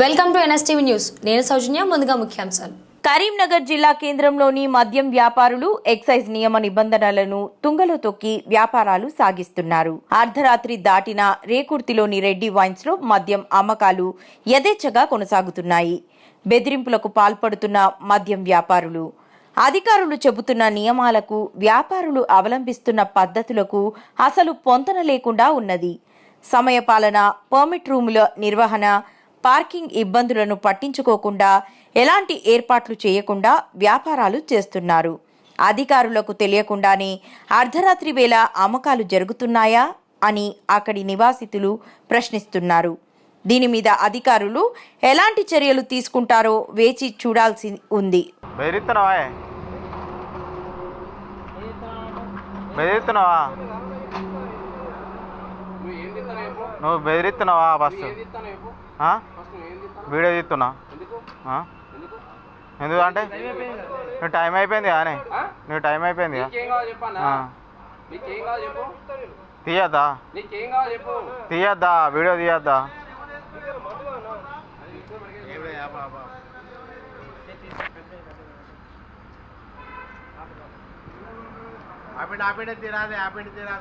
Welcome to NSTV news. నేను సౌజన్య ముందుగా ముఖ్యాంశాలు. కరీంనగర్ జిల్లా కేంద్రంలోని మద్యం వ్యాపారులు ఎక్సైజ్ నియమ నిబంధనలను తుంగలో తొక్కి వ్యాపారాలు సాగిస్తున్నారు. అర్ధరాత్రి దాటిన రేకుర్తిలోని రెడ్డి వైన్స్లో మద్యం అమ్మకాలు యథేచ్ఛగా కొనసాగుతున్నాయి. బెదిరింపులకు పాల్పడుతున్న మద్యం వ్యాపారులు అధికారులు చెబుతున్న నియమాలకు వ్యాపారులు అవలంబిస్తున్న పద్ధతులకు అసలు పొంతన లేకుండా ఉన్నది. సమయపాలన పర్మిట్ రూముల నిర్వహణ పార్కింగ్ ఇబ్బందులను పట్టించుకోకుండా ఎలాంటి ఏర్పాట్లు చేయకుండా వ్యాపారాలు చేస్తున్నారు. అధికారులకు తెలియకుండానే అర్ధరాత్రి వేళ అమ్మకాలు జరుగుతున్నాయా అని అక్కడి నివాసితులు ప్రశ్నిస్తున్నారు. దీని మీద అధికారులు ఎలాంటి చర్యలు తీసుకుంటారో వేచి చూడాల్సి ఉంది. బెదిరిస్తున్నావా? బెదిరిస్తున్నావా? నువ్వు బెదిరిస్తున్నావా ఫస్ట్? వీడియో తీస్తున్నా? ఎందుకు? అంటే నువ్వు టైం అయిపోయింది కానీ. నువ్వు టైం అయిపోయింది తీయద్దా? తీయద్దా? వీడియో తీయద్దా? ఆపిడ ఆపిడ తీరాదే ఆపిడ తీరాదే